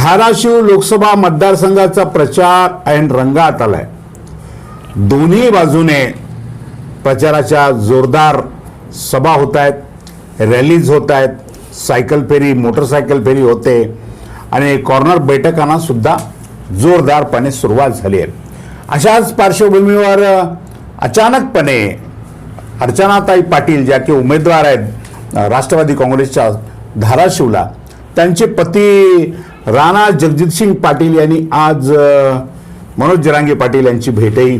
धाराशिव लोकसभा मतदारसंघाचा प्रचार ऐन रंगात आलाय. दोन्ही बाजूने प्रचाराच्या जोरदार सभा होत आहेत रॅलीज होत आहेत सायकल फेरी मोटरसायकल फेरी होते आणि कॉर्नर बैठकांना सुद्धा जोरदारपणे सुरुवात झाली आहे. अशाच पार्श्वभूमीवर अचानकपणे अर्चनाताई पाटील ज्या की उमेदवार आहेत राष्ट्रवादी काँग्रेसच्या धाराशिवला त्यांचे पती राणा जगजितसिंग पाटील यांनी आज मनोज जरांगे पाटील यांची भेटही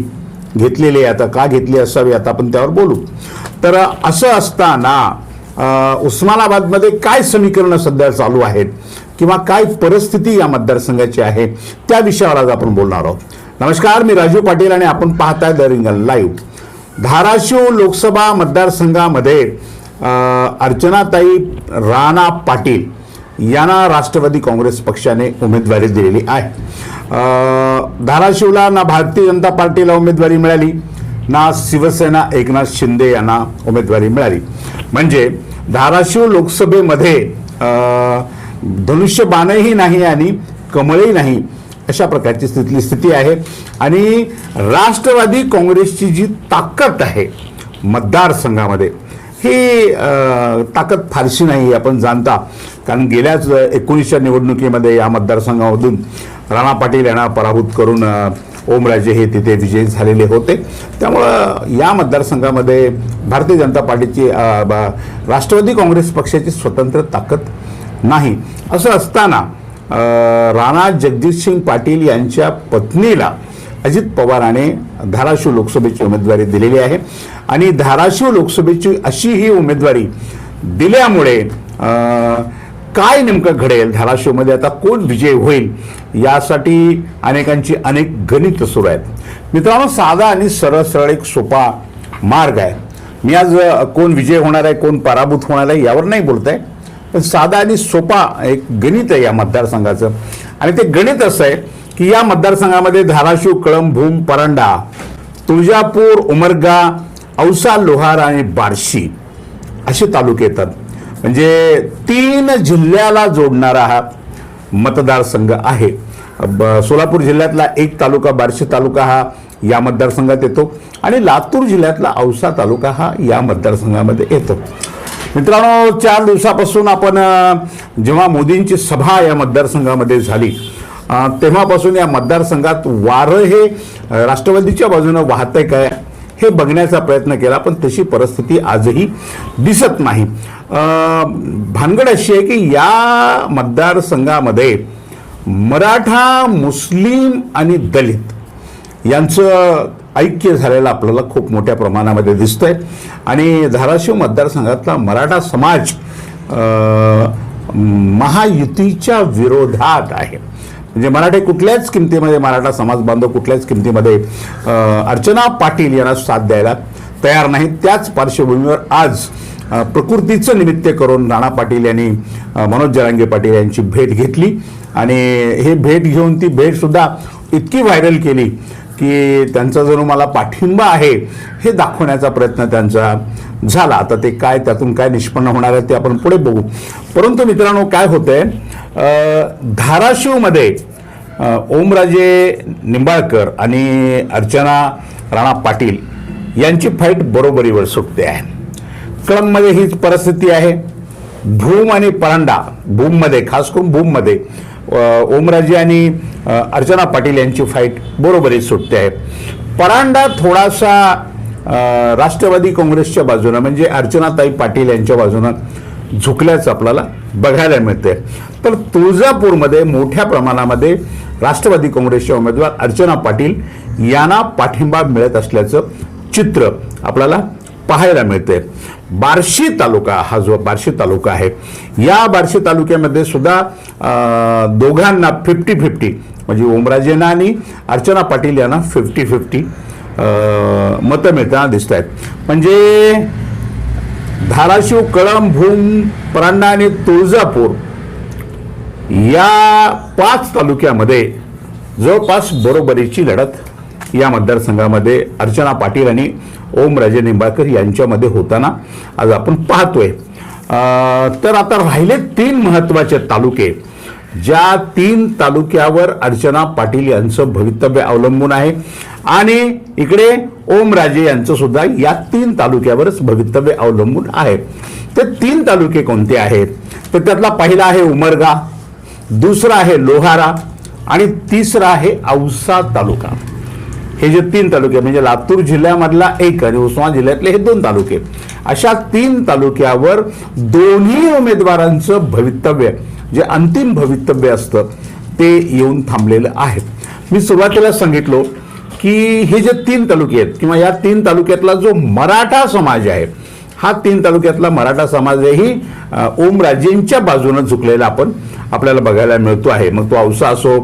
घेतलेली आहे. आता का घेतली असावी आता आपण त्यावर बोलू. तर असं असताना उस्मानाबादमध्ये काय समीकरणं सध्या चालू आहेत? किंवा काय परिस्थिती या मतदारसंघाची आहे? त्या विषयावर आज आपण बोलणार आहोत. नमस्कार मी राजू पाटील आणि आपण पाहताय द रिंगल लाईव्ह. धाराशिव लोकसभा मतदारसंघामध्ये अर्चनाताई राणा पाटील यांना राष्ट्रवादी काँग्रेस पक्षाने उमेदवारी दिलेली आहे. धाराशिवला ना भारतीय जनता पार्टीला उमेदवारी मिळाली ना शिवसेना एकनाथ शिंदे यांना उमेदवारी मिळाली. म्हणजे धाराशिव लोकसभेमध्ये धनुष्यबाणही नाही आणि कमळही नाही अशा प्रकारची स्थिती स्थिती आहे. आणि राष्ट्रवादी काँग्रेसची जी ताकद आहे मतदारसंघामध्ये ही ताकद फारशी नाही आपण जाणता. कारण गेल्याच एकोणीसच्या निवडणुकीमध्ये या मतदारसंघामधून राणा पाटील यांना पराभूत करून ओमराजे हे तिथे विजयी झालेले होते. त्यामुळं या मतदारसंघामध्ये भारतीय जनता पार्टीची राष्ट्रवादी काँग्रेस पक्षाची स्वतंत्र ताकद नाही. असं असताना राणा जगजितसिंग पाटील यांच्या पत्नीला अजित पवाराने धाराशिव लोकसभेची उमेदवारी दिलेली आहे. आणि धाराशिव लोकसभेची अशी ही उमेदवारी दिल्यामुळे काय नेमकं घडेल धाराशिवमध्ये? आता कोण विजय होईल? यासाठी अनेकांची अनेक गणित सुरू आहेत. मित्रांनो साधा आणि सरळ सरळ एक सोपा मार्ग आहे. मी आज कोण विजय होणार आहे कोण पराभूत होणार आहे यावर नाही बोलत आहे पण साधा आणि सोपा एक गणित आहे या मतदारसंघाचं. आणि ते गणित असं आहे की या मतदारसंघामध्ये धाराशिव कळंब भूम परंडा तुळजापूर उमरगा औसा लोहार आणि बार्शी असे तालुके येतात. म्हणजे तीन जिल्ह्याला जोडणारा हा मतदारसंघ आहे. ब- सोलापूर जिल्ह्यातला एक तालुका बार्शी तालुका हा या मतदारसंघात येतो आणि लातूर जिल्ह्यातला औसा तालुका हा या मतदारसंघामध्ये येतो. मित्रांनो चार दिवसापासून आपण जेव्हा मोदींची सभा या मतदारसंघामध्ये झाली तेव्हापासून या मतदारसंघात वारं हे राष्ट्रवादीच्या बाजूनं वाहतंय काय हे बघण्याचा प्रयत्न केला पण तशी परिस्थिती आजही दिसत नाही. भानगड अशी आहे की या मतदारसंघामध्ये मराठा मुस्लिम आणि दलित यांचं ऐक्य झालेलं आपल्याला खूप मोठ्या प्रमाणामध्ये दिसतंय. आणि धाराशिव मतदारसंघातला मराठा समाज महायुतीच्या विरोधात आहे. म्हणजे मराठे कुठल्याच किमतीमध्ये मराठा समाज बांधव कुठल्याच किमतीमध्ये अर्चना पाटील यांना साथ द्यायला तयार नाहीत. त्याच पार्श्वभूमीवर आज प्रकृतीचं निमित्त करून राणा पाटील यांनी मनोज जरांगे पाटील यांची भेट घेतली. आणि हे भेट घेऊन ती भेट सुद्धा इतकी व्हायरल केली की त्यांचा जणू मला पाठिंबा आहे हे दाखवण्याचा प्रयत्न त्यांचा झाला. आता ते काय त्यातून काय निष्पन्न होणार आहे ते आपण पुढे बघू. परंतु मित्रांनो काय होतंय? धाराशिवमध्ये ओमराजे निंबाळकर आणि अर्चना राणा पाटील यांची फाईट बरोबरीवर सुटते आहे. कळंबमध्ये हीच परिस्थिती आहे. भूम आणि परांडा भूममध्ये खास करून भूममध्ये ओमराजे आणि अर्चना पाटील यांची फाईट बरोबरीच सुटते आहे. परांडा थोडासा राष्ट्रवादी काँग्रेसच्या बाजूनं म्हणजे अर्चनाताई पाटील यांच्या बाजूनं झुकल्याचं आपल्याला बघायला मिळते तर तुळजापूरमध्ये मोठ्या प्रमाणामध्ये राष्ट्रवादी काँग्रेसच्या उमेदवार अर्चना पाटील यांना पाठिंबा मिळत असल्याचं चित्र आपल्याला पाहायला मिळते बार्शी तालुका हा जो बार्शी तालुका आहे या बार्शी तालुक्यामध्ये सुद्धा दोघांना फिफ्टी फिफ्टी म्हणजे ओमराजेंना आणि अर्चना पाटील यांना फिफ्टी फिफ्टी मतं मिळताना दिसत आहेत म्हणजे धाराशिव कळम भूम परांडा आणि तुळजापूर या पाच तालुक्यामध्ये जवळपास बरोबरीची लढत या मतदारसंघामध्ये अर्चना पाटील आणि ओमराजे निंबाळकर यांच्यामध्ये होताना आज आपण पाहतोय. तर आता राहिले तीन महत्त्वाचे तालुके. ज्या तीन तालुक्यावर अर्चना पाटील यांचं भवितव्य अवलंबून आहे आणि इकडे ओमराजे यांचं सुद्धा या तीन तालुक्यावरच भवितव्य अवलंबून आहे. तर तीन तालुके कोणते आहेत? तर त्यातला पहिला आहे उमरगा दुसरा आहे लोहारा आणि तिसरा आहे औसा तालुका. हे जे तीन तालुके म्हणजे लातूर जिल्ह्यामधला एक आणि उस्मान जिल्ह्यातले हे दोन तालुके. अशा तीन तालुक्यावर दोन्ही उमेदवारांचं भवितव्य जे अंतिम भवितव्य असतं ते येऊन थांबलेलं आहे. मी सुरुवातीला सांगितलो की हे जे तीन तालुके आहेत किंवा या तीन तालुक्यातला जो मराठा समाज आहे हा तीन तालुक्यातला मराठा समाजही ओमराजेंच्या बाजूनं झुकलेला आपण आपल्याला बघायला मिळतो आहे. मग तो औसा असो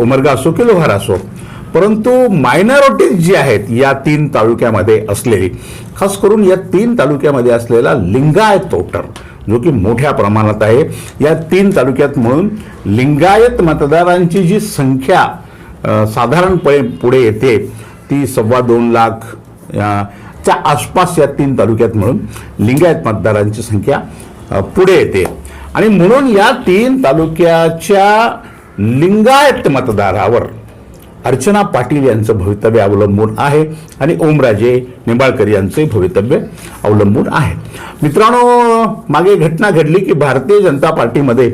उमरगा असो की लोहार असो परंतु मायनॉरिटीज जी आहेत या तीन तालुक्यामध्ये असलेली खास करून या तीन तालुक्यामध्ये असलेला लिंगायत वोटर जो की मोठ्या प्रमाणात आहे या तीन तालुक्यात म्हणून लिंगायत मतदारांची जी संख्या साधारणपणे पुढे येते ती सव्वा दोन लाख च्या आसपास या तीन तालुक्यात म्हणून लिंगायत मतदारांची संख्या पुढे येते. आणि म्हणून या तीन तालुक्याच्या लिंगायत मतदारावर अर्चना पाटील यांचं भवितव्य अवलंबून आहे आणि ओमराजे निंबाळकर यांचे भवितव्य अवलंबून आहे. मित्रांनो मागे घटना घडली की भारतीय जनता पार्टीमध्ये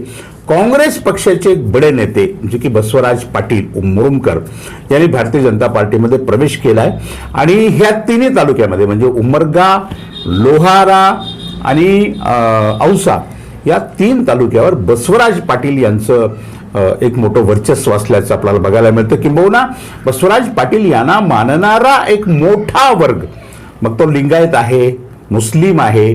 काँग्रेस पक्षाचे बडे नेते जे की बसवराज पाटील मुरुमकर यांनी भारतीय जनता पार्टीमध्ये प्रवेश केला आहे आणि ह्या तिन्ही तालुक्यामध्ये म्हणजे उमरगा लोहारा आणि औसा या तीन तालुक्यावर बसवराज पाटील यांचं एक मोठं वर्चस्व असल्याचं आपल्याला बघायला मिळतं. किंबहुना बसवराज पाटील यांना मानणारा एक मोठा वर्ग. मग तो लिंगायत आहे मुस्लिम आहे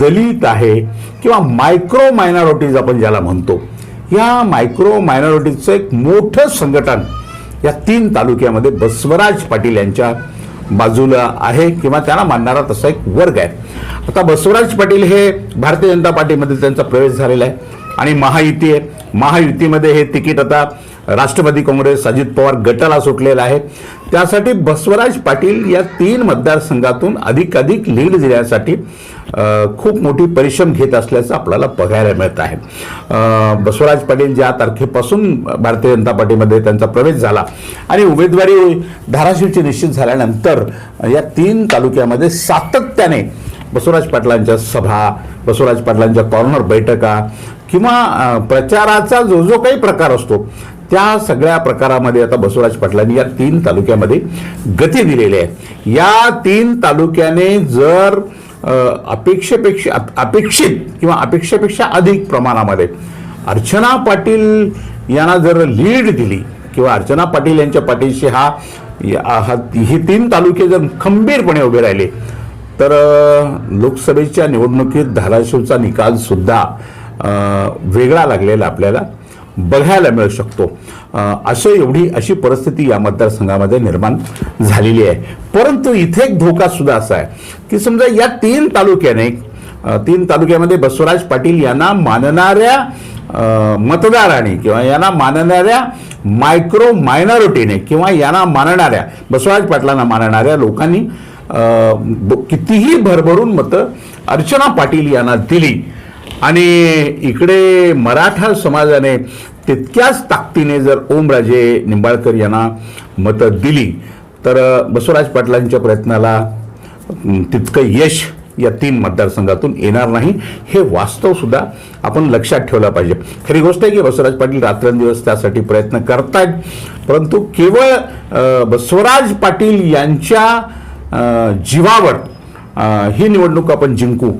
दलित आहे किंवा मायक्रो मायनॉरिटीज आपण ज्याला म्हणतो. या मायक्रो मायनॉरिटीजचं एक मोठं संघटन या तीन तालुक्यामध्ये बसवराज पाटील यांच्या बाजूला आहे किंवा त्यांना मानणारा तसा एक वर्ग आहे. आता बसवराज पाटील हे भारतीय जनता पार्टीमध्ये त्यांचा प्रवेश झालेला आहे आणि महायुती आहे. महायुतीमध्ये हे तिकीट आता राष्ट्रवादी काँग्रेस अजित पवार गटाला सुटलेलं आहे. त्यासाठी बसवराज पाटील या तीन मतदारसंघातून अधिकाधिक लीड देण्यासाठी खूप मोठी परिश्रम घेत असल्याचं आपल्याला बघायला मिळत आहे. बसवराज पाटील ज्या तारखेपासून भारतीय जनता पार्टीमध्ये त्यांचा प्रवेश झाला आणि उमेदवारी धाराशिवची निश्चित झाल्यानंतर या तीन तालुक्यामध्ये सातत्याने बसवराज पाटलांच्या सभा बसवराज पाटलांच्या कॉर्नर बैठका किंवा प्रचाराचा जो जो काही प्रकार असतो त्या सगळ्या प्रकारामध्ये आता बसवराज पाटलांनी या तीन तालुक्यामध्ये गती दिलेली आहे. या तीन तालुक्याने जर अपेक्षेपेक्षा अपेक्षित किंवा अपेक्षेपेक्षा अधिक प्रमाणामध्ये अर्चना पाटील यांना जर लीड दिली किंवा अर्चना पाटील यांच्या पाठीशी हा हा- ही तीन तालुके जर खंबीरपणे उभे राहिले तर लोकसभेच्या निवडणुकीत धाराशिवचा निकालसुद्धा वेगळा लागलेला आपल्याला बघायला मिळू शकतो. असे एवढी अशी परिस्थिती या मतदारसंघामध्ये निर्माण झालेली आहे. परंतु इथे एक धोका सुद्धा असा आहे की समजा या तीन तालुक्याने तीन तालुक्यामध्ये बसवराज पाटील यांना मानणाऱ्या मतदाराने किंवा यांना मानणाऱ्या मायक्रो मायनॉरिटीने किंवा यांना मानणाऱ्या बसवराज पाटलांना मानणाऱ्या लोकांनी कितीही भरभरून मतं अर्चना पाटील यांना दिली. आणि इकडे मराठा समाजाने तितक्याच ताकदीने जर ओमराजे निंबाळकर यांना मतं दिली तर बसवराज पाटलांच्या प्रयत्नाला तितकं यश या तीन मतदारसंघातून येणार नाही. हे वास्तवसुद्धा आपण लक्षात ठेवलं पाहिजे. खरी गोष्ट आहे की बसवराज पाटील रात्रंदिवस त्यासाठी प्रयत्न करतायत परंतु केवळ बसवराज पाटील यांच्या जीवावर ही निवडणूक आपण जिंकू.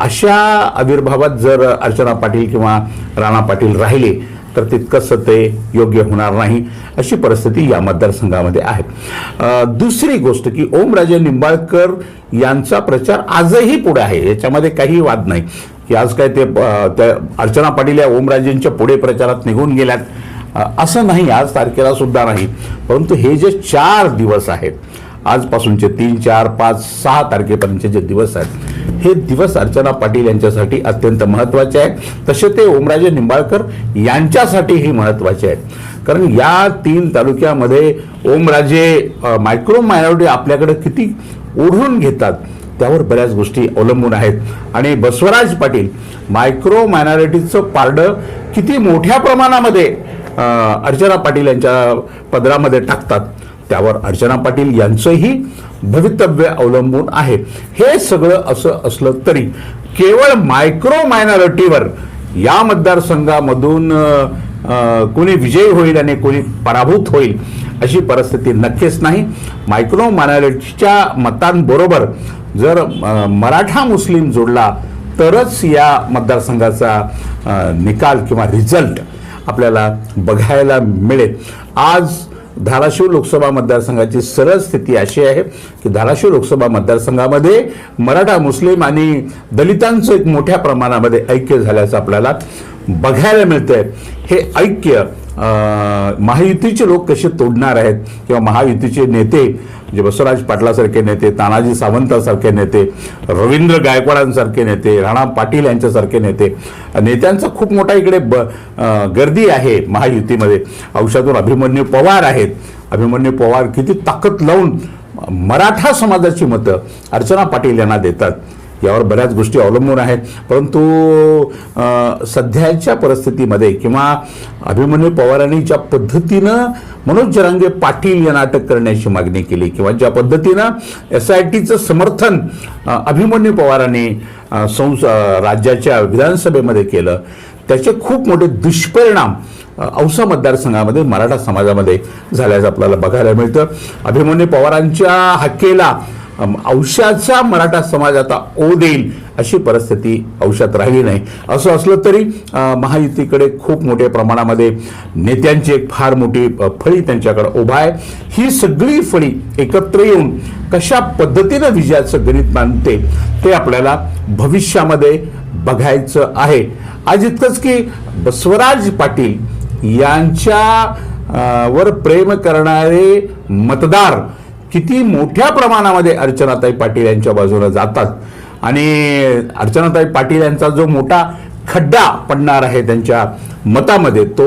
अशा आविर्भावात जर अर्चना पाटील किंवा राणा पाटील राहिले तर तितकंच ते योग्य होणार नाही अशी परिस्थिती या मतदारसंघामध्ये आहे. दुसरी गोष्ट की ओमराजे निंबाळकर यांचा प्रचार आजही पुढे आहे याच्यामध्ये काही वाद नाही. की आज काय ते त्या अर्चना पाटील या ओमराजेंच्या पुढे प्रचारात निघून गेल्यात असं नाही आज तारखेला सुद्धा नाही. परंतु हे जे चार दिवस आहेत आजपासूनचे तीन चार पाच सहा तारखेपर्यंतचे जे दिवस आहेत हे दिवस अर्चना पाटील यांच्यासाठी अत्यंत महत्त्वाचे आहेत. तसे ते ओमराजे निंबाळकर यांच्यासाठीही महत्त्वाचे आहेत. कारण या तीन तालुक्यामध्ये ओमराजे मायक्रो मायनॉरिटी आपल्याकडे किती ओढून घेतात त्यावर बऱ्याच गोष्टी अवलंबून आहेत. आणि बसवराज पाटील मायक्रो मायनॉरिटीचं पारडं किती मोठ्या प्रमाणामध्ये अर्चना पाटील यांच्या पदरामध्ये टाकतात त्यावर अर्चना पाटील यांचंही भवितव्य अवलंबून आहे. हे सगळं असं असलं तरी केवळ मायक्रो मायनॉरिटीवर या मतदारसंघामधून कोणी विजयी होईल आणि कोणी पराभूत होईल अशी परिस्थिती नक्कीच नाही. मायक्रो मायनॉरिटीच्या मतांबरोबर जर मराठा मुस्लिम जोडला तरच या मतदारसंघाचा निकाल किंवा रिझल्ट आपल्याला बघायला मिळेल. आज धाराशिव लोकसभा मतदारसंघाची सरळ स्थिती अशी आहे की धाराशिव लोकसभा मतदारसंघामध्ये मराठा मुस्लिम आणि दलितांचं एक मोठ्या प्रमाणामध्ये ऐक्य झाल्याचं आपल्याला बघायला मिळतंय. हे ऐक्य महायुतीचे लोक कसे तोडणार आहेत किंवा महायुतीचे नेते म्हणजे बसवराज पाटलासारखे नेते तानाजी सावंतासारखे नेते रवींद्र गायकवाडांसारखे नेते राणा पाटील यांच्यासारखे नेते नेत्यांचा खूप मोठा इकडे ब गर्दी आहे महायुतीमध्ये. औषधातून अभिमन्यू पवार आहेत. अभिमन्यू पवार किती ताकद लावून मराठा समाजाची मतं अर्चना पाटील यांना देतात. यावर बऱ्याच गोष्टी अवलंबून आहेत. परंतु सध्याच्या परिस्थितीमध्ये किंवा अभिमन्यू पवारांनी ज्या पद्धतीनं मनोज जरांगे पाटील यांना अटक करण्याची मागणी केली किंवा ज्या पद्धतीनं एस आय टीचं समर्थन अभिमन्यू पवारांनी संस राज्याच्या विधानसभेमध्ये केलं त्याचे खूप मोठे दुष्परिणाम औसा मतदारसंघामध्ये मराठा समाजामध्ये झाल्याचं आपल्याला बघायला मिळतं. अभिमन्यू पवारांच्या हक्केला अम, मराठा समाज आता ओ देईल अशी परिस्थिती औषधात राहिली नाही. असं असलं तरी महायुतीकडे खूप मोठ्या प्रमाणामध्ये नेत्यांची एक फार मोठी फळी त्यांच्याकडे उभा आहे. ही सगळी फळी एकत्र येऊन कशा पद्धतीनं विजयाचं गणित मानते ते आपल्याला भविष्यामध्ये बघायचं आहे. आज इतकंच की बसवराज पाटील यांच्या वर प्रेम करणारे मतदार किती मोठ्या प्रमाणामध्ये अर्चनाताई पाटील यांच्या बाजूला जातात. आणि अर्चनाताई पाटील यांचा जो मोठा खड्डा पडणार आहे त्यांच्या मतामध्ये तो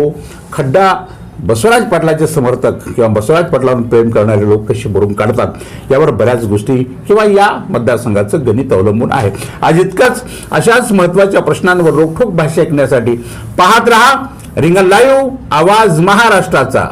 खड्डा बसवराज पाटलाचे समर्थक किंवा बसवराज पाटलांवर प्रेम करणारे लोक कसे भरून काढतात यावर बऱ्याच गोष्टी किंवा या मतदारसंघाचं गणित अवलंबून आहे. आज इतकंच अशाच महत्त्वाच्या प्रश्नांवर रोखोक भाष्य ऐकण्यासाठी पाहत रहा रिंगण लाईव्ह आवाज महाराष्ट्राचा.